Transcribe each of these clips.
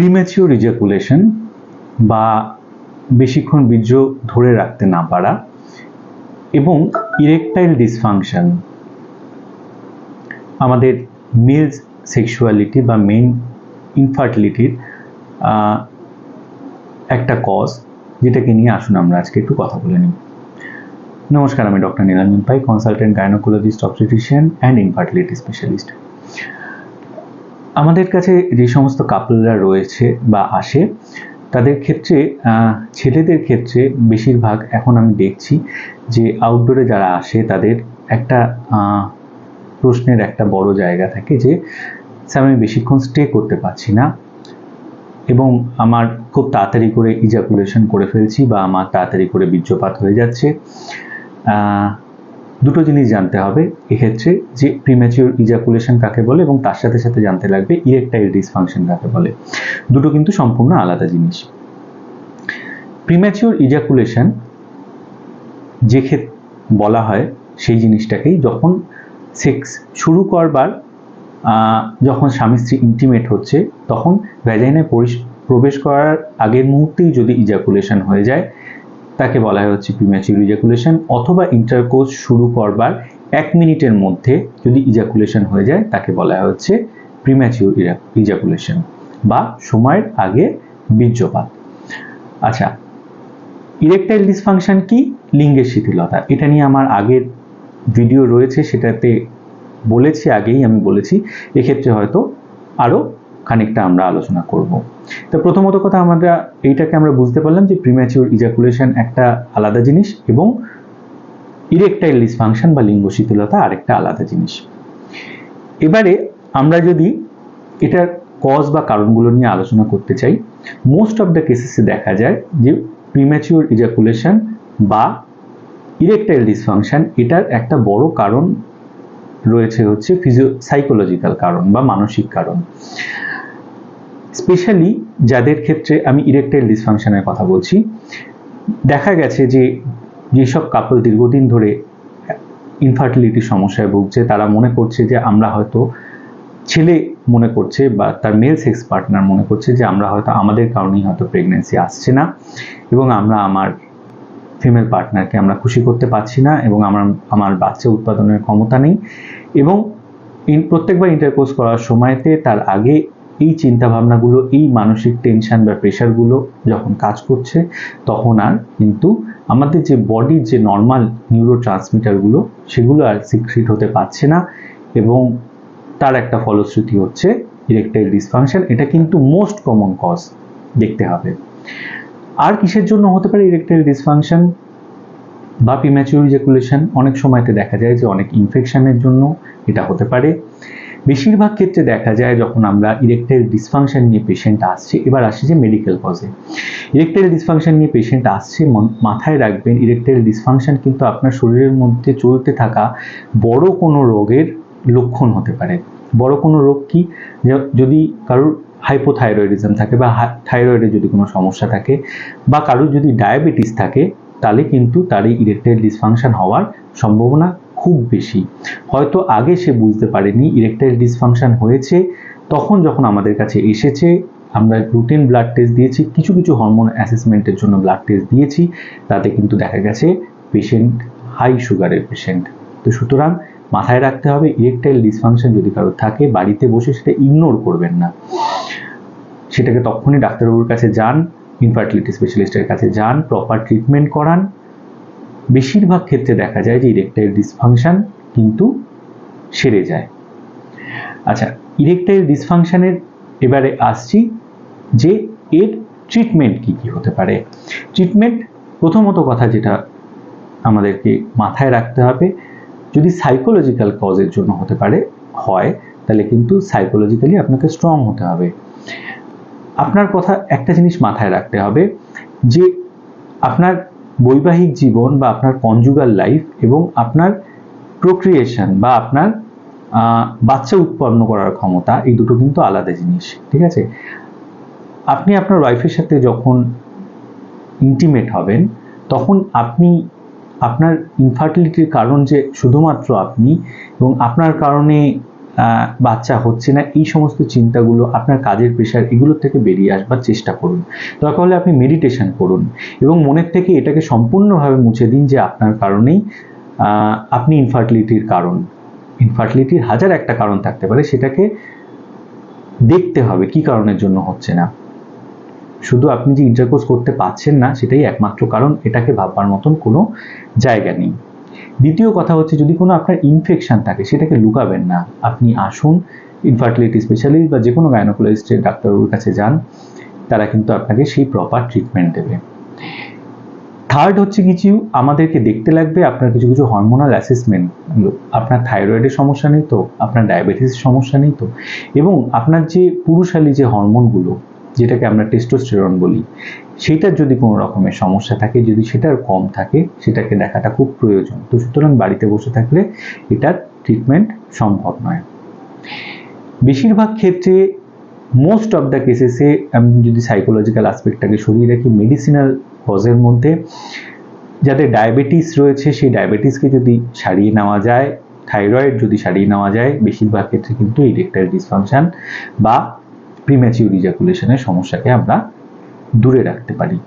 Premature ejaculation বা বেশিক্ষণ বীর্য ধরে রাখতে না পারা এবং ইরেকটাইল ডিসফাংশন আমাদের মেল সেক্সুয়ালিটি বা মেন ইনফার্টিলিটির একটা কজ যেটাকে নিয়ে আসুন আমরা আজকে একটু কথা বলে নিই। নমস্কার, আমি doctor Nilanjan Pai consultant gynaecologist obstetrician and infertility specialist আমাদের কাছে যে সমস্ত কাপলরা রয়েছে বা আসে, তাদের ক্ষেত্রে ছেলেদের ক্ষেত্রে বেশিরভাগ এখন আমি দেখছি যে আউটডোরে যারা আসে, তাদের একটা প্রশ্নের একটা বড় জায়গা থাকে যে, স্যার আমি বেশিক্ষণ স্টে করতে পারছি না এবং আমার খুব তাড়াতাড়ি করে ইজাকুলেশন করে ফেলছি বা আমার তাড়াতাড়ি করে বীর্যপাত হয়ে যাচ্ছে। দুটো জিনিস জানতে হবে। এক্ষেত্রে যে প্রিম্যাচিওর ইজাকুলেশন কাকে বলে এবং তার সাথে সাথে জানতে লাগবে ইরেকটাইল ডিসফাংশন কাকে বলে। দুটো কিন্তু সম্পূর্ণ আলাদা জিনিস। প্রিম্যাচিওর ইজাকুলেশন যে ক্ষেত্রে বলা হয় সেই জিনিসটাকেই যখন সেক্স শুরু করবার যখন স্বামী স্ত্রী ইন্টিমেট হচ্ছে, তখন ভ্যাজাইনায় প্রবেশ করার আগের মুহূর্তেই যদি ইজাকুলেশন হয়ে যায় তাকে বলা হয় হচ্ছে প্রিম্যাচিউর ইজাকুলেশন অথবা ইন্টারকোর্স শুরু করবার এক মিনিটের মধ্যে যদি ইজাকুলেশন হয়ে যায়, তাকে বলা হয় হচ্ছে প্রিম্যাচিউর ইজাকুলেশন বা সময়ের আগে বীর্যপাত। আচ্ছা ইরেকটাইল ডিসফাংশন কি? লিঙ্গের শিথিলতা। এটা নিয়ে আমার আগের ভিডিও রয়েছে, সেটাতে বলেছি আগেই আমি বলেছি, এক্ষেত্রে হয়তো আরও খানিকটা আমরা আলোচনা করব। তো প্রথমত কথা আমরা এইটাকে আমরা বুঝতে পারলাম যে প্রিম্যাচিওর ইজাকুলেশন একটা আলাদা জিনিস এবং ইরেকটাইল ডিসফাংশন বা লিঙ্গ শিথিলতা আরেকটা আলাদা জিনিস। এবারে আমরা যদি এটার কজ বা কারণগুলো নিয়ে আলোচনা করতে চাই মোস্ট অফ দ্য কেসেসে দেখা যায় যে প্রিম্যাচিওর ইজাকুলেশন বা ইরেকটাইল ডিসফাংশন এটার একটা বড় কারণ রয়েছে হচ্ছে ফিজিও সাইকোলজিক্যাল কারণ বা মানসিক কারণ। স্পেশালি যাদের ক্ষেত্রে আমি ইরেকটাইল ডিসফাংশনের কথা বলছি, দেখা গেছে যে যেসব কাপল দীর্ঘদিন ধরে ইনফার্টিলিটির সমস্যায় ভুগছে, তারা মনে করছে যে আমরা হয়তো ছেলে মনে করছে বা তার মেল সেক্স পার্টনার মনে করছে যে আমরা হয়তো আমাদের কারণেই হয়তো প্রেগনেন্সি আসছে না এবং আমরা আমার ফিমেল পার্টনারকে আমরা খুশি করতে পারছি না এবং আমার আমার বাচ্চা উৎপাদনের ক্ষমতা নেই এবং প্রত্যেকবার ইন্টারকোর্স করার সময়তে তার আগে এই চিন্তাভাবনাগুলো, এই মানসিক টেনশন বা প্রেশারগুলো যখন কাজ করছে, তখন আর কিন্তু আমাদের যে বডির যে নর্মাল নিউরো ট্রান্সমিটারগুলো সেগুলো আর সিক্রিট হতে পারছে না এবং তার একটা ফলশ্রুতি হচ্ছে ইরেকটাইল ডিসফাংশন এটা কিন্তু মোস্ট কমন কজ দেখতে হবে। আর কিসের জন্য হতে পারে ইরেকটাইল ডিসফাংশন বা প্রিম্যাচিউর ইজাকুলেশন অনেক সময়তে দেখা যায় যে অনেক ইনফেকশনের জন্য এটা হতে পারে। বেশিরভাগ ক্ষেত্রে দেখা যায় যখন আমরা ইরেকটাইল ডিসফাংশন নিয়ে পেশেন্ট আসছে, এবার আসছে যে মেডিকেল কজে ইরেকটাইল ডিসফাংশন নিয়ে পেশেন্ট আসছে মাথায় রাখবেন ইরেকটাইল ডিসফাংশন কিন্তু আপনার শরীরের মধ্যে চলতে থাকা বড় কোনো রোগের লক্ষণ হতে পারে। বড় কোনো রোগ কি? যদি কারোর হাইপোথাইরয়েডিজম থাকে বা থাইরয়েডের যদি কোনো সমস্যা থাকে বা কারোর যদি ডায়াবেটিস থাকে, তাহলে কিন্তু তার এই ইরেকটাইল ডিসফাংশন হওয়ার সম্ভাবনা খুব বেশি। হয়তো আগে সে বুঝতে পারেনি ইরেকটাইল ডিসফাংশন হয়েছে, তখন যখন আমাদের কাছে এসেছে, আমরা রুটিন ব্লাড টেস্ট দিয়েছি, কিছু কিছু হরমোন অ্যাসেসমেন্টের জন্য ব্লাড টেস্ট দিয়েছি, তাতে কিন্তু দেখা গেছে পেশেন্ট হাই সুগারের পেশেন্ট তো সুতরাং মাথায় রাখতে হবে ইরেকটাইল ডিসফাংশন যদি কারও থাকে, বাড়িতে বসে সেটা ইগনোর করবেন না। সেটাকে তখনই ডাক্তারবাবুর কাছে যান ইনফার্টিলিটি স্পেশালিস্টের কাছে যান প্রপার ট্রিটমেন্ট করান বেশিরভাগ ক্ষেত্রে দেখা যায় যে ইরেকটাইল ডিসফাংশন কিন্তু সেরে যায়। আচ্ছা ইরেকটাইল ডিসফাংশনের এবারে আসছি যে এর ট্রিটমেন্ট কি কি হতে পারে। ট্রিটমেন্ট প্রথমত কথা যেটা আমাদেরকে মাথায় রাখতে হবে, যদি সাইকোলজিক্যাল কজের জন্য হতে পারে, হয়, তাহলে কিন্তু সাইকোলজিক্যালি আপনাকে স্ট্রং হতে হবে। আপনার কথা একটা জিনিস মাথায় রাখতে হবে যে আপনার বৈবাহিক জীবন বা আপনার কনজুগাল লাইফ এবং আপনার প্রক্রিয়েশন বা আপনার বাচ্চা উৎপন্ন করার ক্ষমতা, এই দুটো কিন্তু আলাদা জিনিস, ঠিক আছে? আপনি আপনার ওয়াইফের সাথে যখন ইন্টিমেট হবেন, তখন আপনি আপনার ইনফার্টিলিটির কারণ যে শুধুমাত্র আপনি এবং আপনার কারণে বাচ্চা হচ্ছে না, এই সমস্ত চিন্তাগুলো আপনার কাজের প্রেশার এগুলোর থেকে বেরিয়ে আসবার চেষ্টা করুন। দরকার হলে আপনি মেডিটেশন করুন এবং মনের থেকে এটাকে সম্পূর্ণভাবে মুছে দিন যে আপনার কারণেই আপনি ইনফার্টিলিটির কারণ। ইনফার্টিলিটির হাজার একটা কারণ থাকতে পারে, সেটাকে দেখতে হবে কি কারণের জন্য হচ্ছে না। শুধু আপনি যে ইন্টারকোর্স করতে পারছেন না, সেটাই একমাত্র কারণ, এটাকে ভাববার মতন কোনো জায়গা নেই। দ্বিতীয় কথা হচ্ছে, যদি কোনো আপনার ইনফেকশান থাকে, সেটাকে লুকাবেন না। আপনি আসুন ইনফার্টিলিটি স্পেশালিস্ট বা যে কোনো গাইনোকোলজিস্টের ডাক্তারবাবুর কাছে যান, তারা কিন্তু আপনাকে সেই প্রপার ট্রিটমেন্ট দেবে। থার্ড হচ্ছে কিছু, আমাদেরকে দেখতে লাগবে আপনার কিছু কিছু হরমোনাল অ্যাসেসমেন্ট আপনার থাইরয়েডের সমস্যা নেই তো, আপনার ডায়াবেটিসের সমস্যা নেই তো, এবং আপনার যে পুরুষালী যে হরমোনগুলো যেটাকে আমরা টেস্টোস্টেরন বলি সেটার যদি কোনো রকমের সমস্যা থাকে, যদি সেটার কম থাকে, সেটাকে দেখাটা খুব প্রয়োজন। তো সুতরাং বাড়িতে বসে থাকলে এটার ট্রিটমেন্ট সম্ভব নয়। বেশিরভাগ ক্ষেত্রে মোস্ট অফ দ্য কেসেসে আমি যদি সাইকোলজিক্যাল অ্যাসপেক্টটাকে সরিয়ে রাখি মেডিসিনাল কজের মধ্যে যাদের ডায়াবেটিস রয়েছে, সেই ডায়াবেটিসকে যদি সারিয়ে নেওয়া যায় থাইরয়েড যদি সারিয়ে নেওয়া যায়, বেশিরভাগ ক্ষেত্রে কিন্তু ইরেকটাইল ডিসফাংশন বা প্রিম্যাচিউর ইজাকুলেশনের সমস্যাকে আমরা দূরে রাখতে পারি।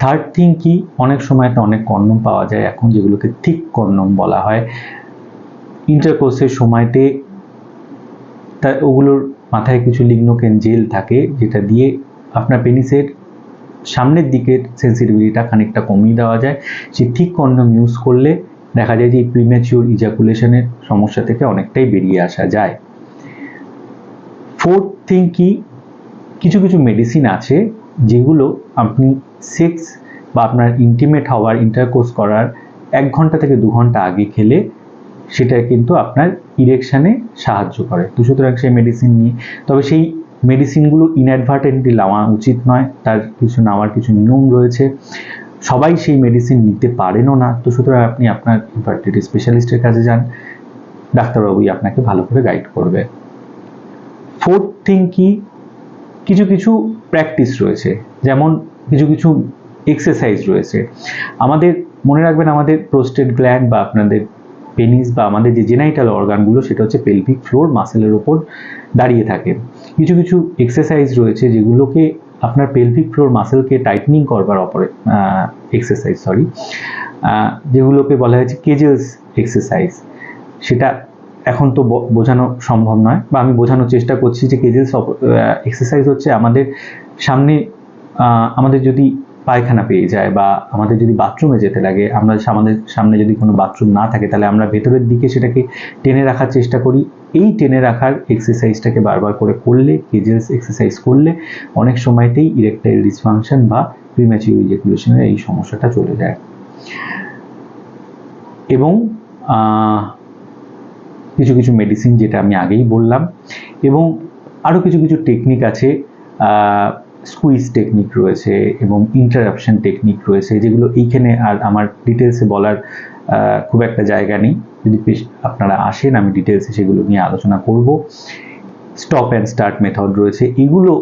থার্ড থিং কি? অনেক সময় অনেক কন্ডম পাওয়া যায়, এখন যেগুলোকে থিক কন্ডম বলা হয়। ইন্টারকোর্সের সময়তে তা ওগুলোর মাথায় কিছু লিগ্নোকেন জেল থাকে, যেটা দিয়ে আপনার পেনিসের সামনের দিকের সেন্সিটিভিটিটা খানিকটা কমিয়ে দেওয়া যায়। সেই থিক কন্ডম ইউজ করলে দেখা যায় যে এই প্রিম্যাচিওর ইজাকুলেশনের সমস্যা থেকে অনেকটাই বেরিয়ে আসা যায়। ফোর্থ থিং কি? কিছু কিছু মেডিসিন আছে যেগুলো আপনি সেক্স বা আপনার ইন্টিমেট হওয়ার ইন্টারকোর্স করার এক ঘণ্টা থেকে দু ঘণ্টা আগে খেলে সেটা কিন্তু আপনার ইরেকশানে সাহায্য করে। তো সুতরাং সেই মেডিসিন নিয়ে, তবে সেই মেডিসিনগুলো ইনঅ্যাডভার্টেন্টলি নেওয়া উচিত নয়, তার কিছু নেওয়ার কিছু নিয়ম রয়েছে। সবাই সেই মেডিসিন নিতে পারেনও না। তো সুতরাং আপনি আপনার ইনফার্টিলিটি স্পেশালিস্টের কাছে যান, ডাক্তারবাবুই আপনাকে ভালো করে গাইড করবে। ফোর্থ থিং কি? কিছু কিছু প্র্যাকটিস রয়েছে, যেমন কিছু কিছু এক্সারসাইজ রয়েছে। আমাদের, মনে রাখবেন আমাদের প্রোস্টেট গ্ল্যান্ড বা আপনাদের পেনিস বা আমাদের যে জেনাইটাল অর্গানগুলো সেটা হচ্ছে পেলভিক ফ্লোর মাসেলের ওপর দাঁড়িয়ে থাকে। কিছু কিছু এক্সারসাইজ রয়েছে যেগুলোকে আপনার পেলভিক ফ্লোর মাসেলকে টাইটনিং করবার অপরে এক্সারসাইজ সরি যেগুলোকে বলা হয়েছে কেজেলস এক্সারসাইজ সেটা এখন তো বোঝানো সম্ভব নয়, বা আমি বোঝানোর চেষ্টা করছি যে কেজেলস এক্সারসাইজ হচ্ছে আমাদের সামনে আমাদের যদি পায়খানা পেয়ে যায় বা আমাদের যদি বাথরুমে যেতে লাগে, আমরা আমাদের সামনে যদি কোনো বাথরুম না থাকে, তাহলে আমরা ভেতরের দিকে সেটাকে টেনে রাখার চেষ্টা করি। এই টেনে রাখার এক্সারসাইজটাকে বারবার করে করলে কেজেলস এক্সারসাইজ করলে অনেক সময়তেই ইরেকটাইল ডিসফাংশন বা প্রিম্যাচিউর ইজেকুলেশনের এই সমস্যাটা চলে যায়। এবং কিছু কিছু মেডিসিন যেটা আমি আগেই বললাম এবং আরও কিছু কিছু টেকনিক আছে স্কুইজ টেকনিক রয়েছে এবং ইন্টারাপশন টেকনিক রয়েছে যেগুলো এইখানে আর আমার ডিটেলসে বলার খুব একটা জায়গা নেই। যদি আপনারা আসেন, আমি ডিটেলসে সেগুলো নিয়ে আলোচনা করব। স্টপ অ্যান্ড স্টার্ট মেথড রয়েছে। এগুলো,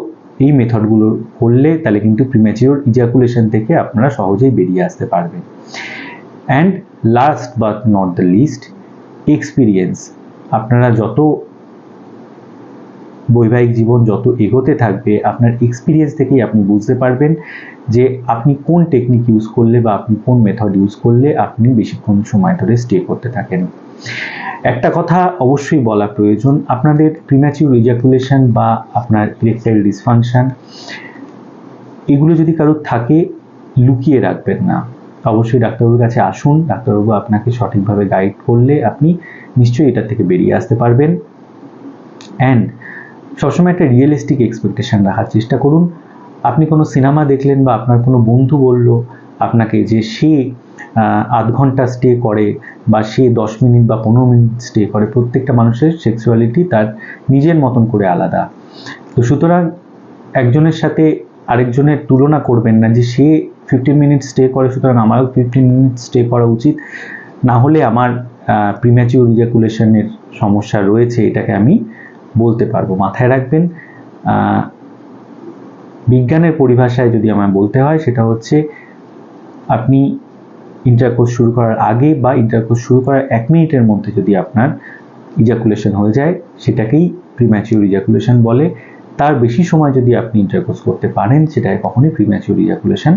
এই মেথডগুলো করলে তাহলে কিন্তু প্রিম্যাচিওর ইজাকুলেশন থেকে আপনারা সহজেই বেরিয়ে আসতে পারবেন। And last but not the least experience আপনারা যত বৈবাহিক জীবন যত এগোতে থাকবে, আপনার এক্সপিরিয়েন্স থেকেই আপনি বুঝতে পারবেন যে আপনি কোন টেকনিক ইউজ করলে বা আপনি কোন মেথড ইউজ করলে আপনি বেশিক্ষণ সময় ধরে স্টে করতে থাকেন। একটা কথা অবশ্যই বলা প্রয়োজন, আপনাদের প্রিম্যাচিউর ইজাকুলেশন বা আপনার ইরেকটাইল ডিসফাংশন এগুলো যদি কারোর থাকে, লুকিয়ে রাখবেন না। অবশ্যই ডাক্তারবাবুর কাছে আসুন। ডাক্তারবাবু আপনাকে সঠিকভাবে গাইড করলে আপনি নিশ্চয়ই এটা থেকে বেরিয়ে আসতে পারবেন। অ্যান্ড সবসময় একটা রিয়েলিস্টিক এক্সপেকটেশন রাখার চেষ্টা করুন। আপনি কোনো সিনেমা দেখলেন বা আপনার কোনো বন্ধু বলল, আপনাকে যে সে আধ ঘণ্টা স্টে করে বা সে দশ মিনিট বা পনেরো মিনিট স্টে করে, প্রত্যেকটা মানুষের সেক্সুয়ালিটি তার নিজের মতন করে আলাদা। তো সুতরাং একজনের সাথে আরেকজনের তুলনা করবেন না যে সে ফিফটিন মিনিট স্টে করে, সুতরাং আমারও ফিফটিন মিনিট স্টে করা উচিত। না হলে আমার প্রিম্যাচিউর ইজাকুলেশনের সমস্যা রয়েছে, এটাকে আমি বলতে পারব। মাথায় রাখবেন বিজ্ঞানের পরিভাষায় যদি আমায় বলতে হয়, সেটা হচ্ছে আপনি ইন্টারকোর্স শুরু করার আগে বা ইন্টারকোর্স শুরু করার এক মিনিটের মধ্যে যদি আপনার ইজাকুলেশন হয়ে যায়, সেটাকেই প্রিম্যাচিওর ইজাকুলেশন বলে। তার বেশি সময় যদি আপনি ইন্টারকোর্স করতে পারেন সেটাকে কখনোই প্রিম্যাচিওর ইজাকুলেশন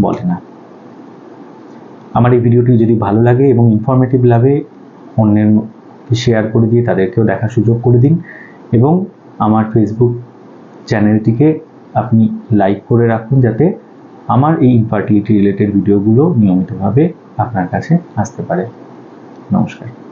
বলে না। আমার এই ভিডিওটি যদি ভালো লাগে এবং ইনফরমেটিভ লাগে অন্যের শেয়ার করে দিয়ে তাদেরকেও দেখার সুযোগ করে দিন এবং আমার ফেসবুক চ্যানেলটিকে আপনি লাইক করে রাখুন যাতে আমার এই ইনফার্টিলিটি রিলেটেড ভিডিওগুলো নিয়মিতভাবে আপনার কাছে আসতে পারে। নমস্কার।